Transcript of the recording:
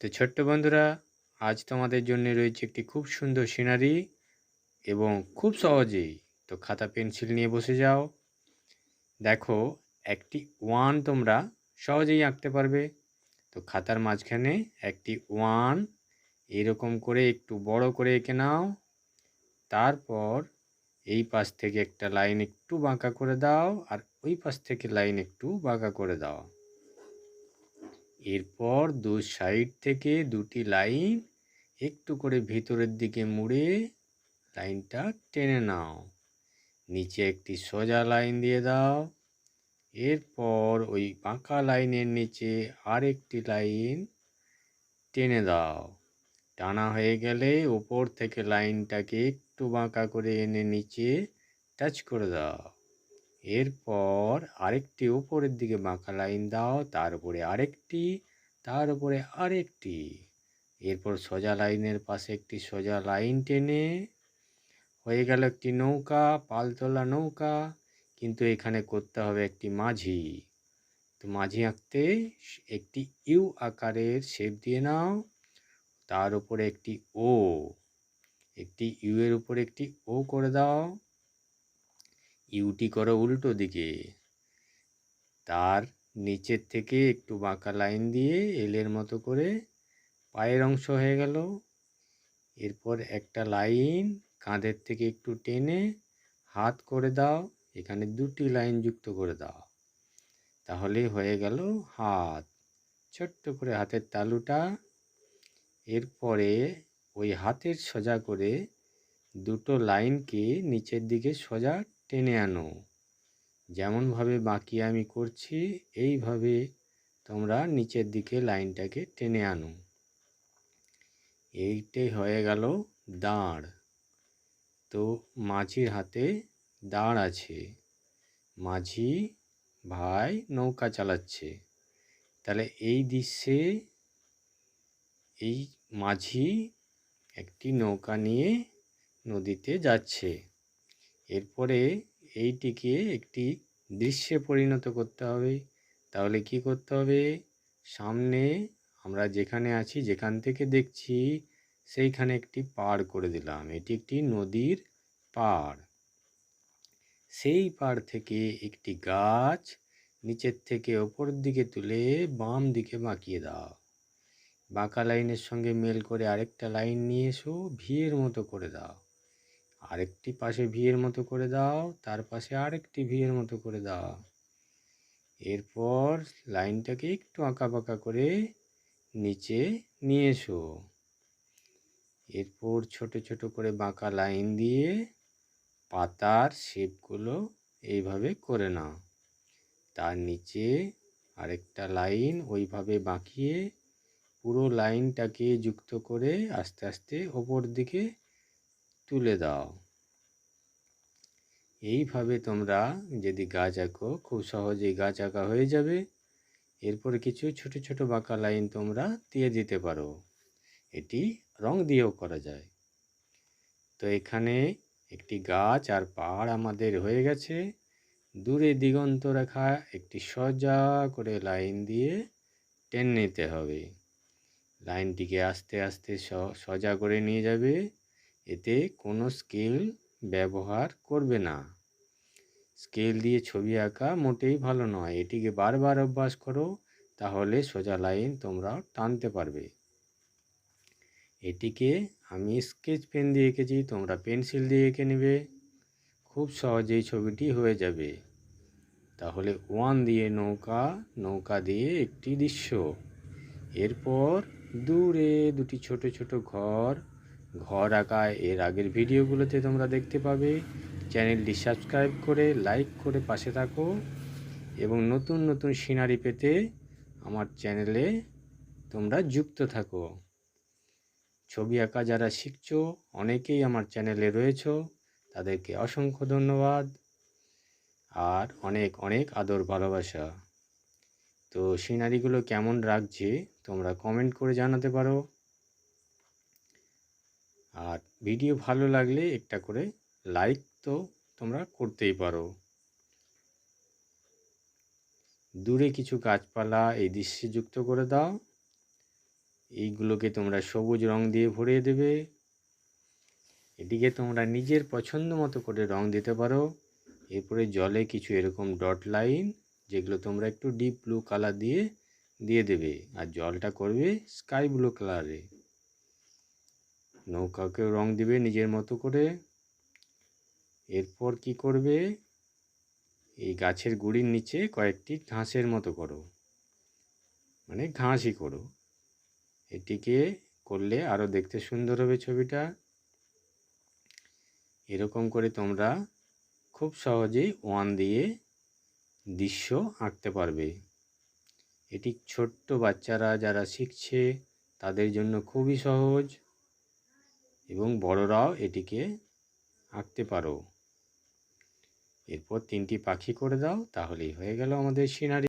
তো ছোট্ট বন্ধুরা, আজ তোমাদের জন্য রয়েছে একটি খুব সুন্দর সিনারি এবং খুব সহজেই তো খাতা পেন্সিল নিয়ে বসে যাও। দেখো, একটি ওয়ান তোমরা সহজেই আঁকতে পারবে। তো খাতার মাঝখানে একটি ওয়ান, এরকম করে একটু বড় করে এঁকে নাও। তারপর এই পাশ থেকে একটা লাইন একটু বাঁকা করে দাও আর ওই পাশ থেকে লাইন একটু বাঁকা করে দাও। এরপর দু সাইড থেকে দুটি লাইন একটু করে ভিতরের দিকে মুড়ে লাইনটা টেনে নাও। নিচে একটি সোজা লাইন দিয়ে দাও। এরপর ওই বাঁকা লাইনের নিচে আরেকটি লাইন টেনে দাও। টানা হয়ে গেলে ওপর থেকে লাইনটাকে একটু বাঁকা করে এনে নিচে টাচ করে দাও। এরপর আরেকটি উপরের দিকে বাঁকা লাইন দাও, তার উপরে আরেকটি, তার উপরে আরেকটি। এরপর সোজা লাইনের পাশে একটি সোজা লাইন টেনে হয়ে গেল একটি নৌকা, পালতোলা নৌকা, কিন্তু এখানে করতে হবে একটি মাঝি। তো মাঝি আঁকতে একটি ইউ আকারের শেপ দিয়ে নাও, তার উপরে একটি ও একটি ইউ এর উপরে একটি ও করে দাও। ইউটি করো উল্টো দিকে। তার নিচের থেকে একটু বাঁকা লাইন দিয়ে এলের মতো করে পায়ের অংশ হয়ে গেল। এরপর একটা লাইন কাঁধের থেকে একটু টেনে হাত করে দাও, এখানে দুটি লাইন যুক্ত করে দাও। তাহলে হয়ে গেল হাত। ছোট্ট করে হাতের তালুটা। এরপরে ওই হাতের সোজা করে দুটো লাইনকে নিচের দিকে সোজা টেনে আনো। যেমনভাবে বাকি আমি করছি, এইভাবে তোমরা নিচের দিকে লাইনটাকে টেনে আনো। এইটাই হয়ে গেল দাঁড়। তো মাঝির হাতে দাঁড় আছে। মাঝি, ভাই নৌকা চালাচ্ছে। তাহলে এই দৃশ্যে এই মাঝি একটি নৌকা নিয়ে নদীতে যাচ্ছে। এরপরে এইটিকে একটি দৃশ্যে পরিণত করতে হবে। তাহলে কি করতে হবে? সামনে আমরা যেখানে আছি, যেখান থেকে দেখছি, সেইখানে একটি পাড় করে দিলাম। এটি একটি নদীর পাড়। সেই পাড় থেকে একটি গাছ নিচের থেকে ওপর দিকে তুলে বাম দিকে বাঁকিয়ে দাও। বাঁকা লাইনের সঙ্গে মেল করে আরেকটা লাইন নিয়ে এসো ভিয়ের মতো করে দাও। আরেকটি পাশে ভিয়ের মতো করে দাও, তার পাশে আরেকটি ভিয়ের মতো করে দাও। এরপর লাইনটাকে একটু আঁকা বাঁকা করে নিচে নিয়ে এসো। এরপর ছোট ছোট করে বাঁকা লাইন দিয়ে পাতার শেপগুলো এইভাবে করে নাও। তার নিচে আরেকটা লাইন ওইভাবে বাঁকিয়ে পুরো লাইনটাকে যুক্ত করে আস্তে আস্তে ওপর দিকে তুলে দাও। এইভাবে তোমরা যদি গাছ আঁকো, খুব সহজেই গাছ আঁকা হয়ে যাবে। এরপরে কিছু ছোট ছোট বাঁকা লাইন তোমরা দিয়ে দিতে পারো। এটি রং দিয়েও করা যায়। তো এখানে একটি গাছ আর পাহাড় আমাদের হয়ে গেছে। দূরে দিগন্ত রেখা একটি সজা করে লাইন দিয়ে টেন নিতে হবে। লাইনটিকে আস্তে আস্তে সজা করে নিয়ে যাবে। এতে কোনো স্কেল ব্যবহার করবে না। স্কেল দিয়ে ছবি আঁকা মোটেই ভালো নয়। এটিকে বারবার অভ্যাস করো, তাহলে সোজা লাইন তোমরা টানতে পারবে। এটিকে আমি স্কেচ পেন দিয়ে এঁকেছি, তোমরা পেন্সিল দিয়ে এঁকে নেবে। খুব সহজেই ছবিটি হয়ে যাবে। তাহলে ওয়ান দিয়ে নৌকা নৌকা দিয়ে একটি দৃশ্য। এরপর দূরে দুটি ছোট ছোট ঘর ঘর আঁকা এর আগের ভিডিওগুলোতে তোমরা দেখতে পাবে। চ্যানেলটি সাবস্ক্রাইব করে, লাইক করে পাশে থাকো এবং নতুন নতুন সিনারি পেতে আমার চ্যানেলে তোমরা যুক্ত থাকো। ছবি আঁকা যারা শিখছো, অনেকেই আমার চ্যানেলে রয়েছ, তাদেরকে অসংখ্য ধন্যবাদ আর অনেক অনেক আদর ভালোবাসা। তো সিনারিগুলো কেমন রাখছে তোমরা কমেন্ট করে জানাতে পারো। আর ভিডিও ভালো লাগলে একটা করে লাইক তো তোমরা করতেই পারো। দূরে কিছু গাছপালা এই দৃশ্যে যুক্ত করে দাও। এইগুলোকে তোমরা সবুজ রং দিয়ে ভরিয়ে দেবে। এটিকে তোমরা নিজের পছন্দ মতো করে রং দিতে পারো। এরপরে জলে কিছু এরকম ডট লাইন যেগুলো তোমরা একটু ডিপ ব্লু কালার দিয়ে দিয়ে দেবে। আর জলটা করবে স্কাই ব্লু কালারে। নৌকাকেও রং দিবে নিজের মতো করে। এরপর কি করবে? এই গাছের গুড়ির নিচে কয়েকটি ঘাসের মতো করো। মানে ঘাসই করো। এটিকে করলে আরও দেখতে সুন্দর হবে ছবিটা। এরকম করে তোমরা খুব সহজেই ওয়ান দিয়ে দৃশ্য আঁকতে পারবে। এটি ছোট্ট বাচ্চারা যারা শিখছে তাদের জন্য খুবই সহজ। এবং বড়রাও এটিকে আঁকতে পারো। এরপর তিনটি পাখি করে দাও, তাহলেই হয়ে গেল আমাদের সিনারি।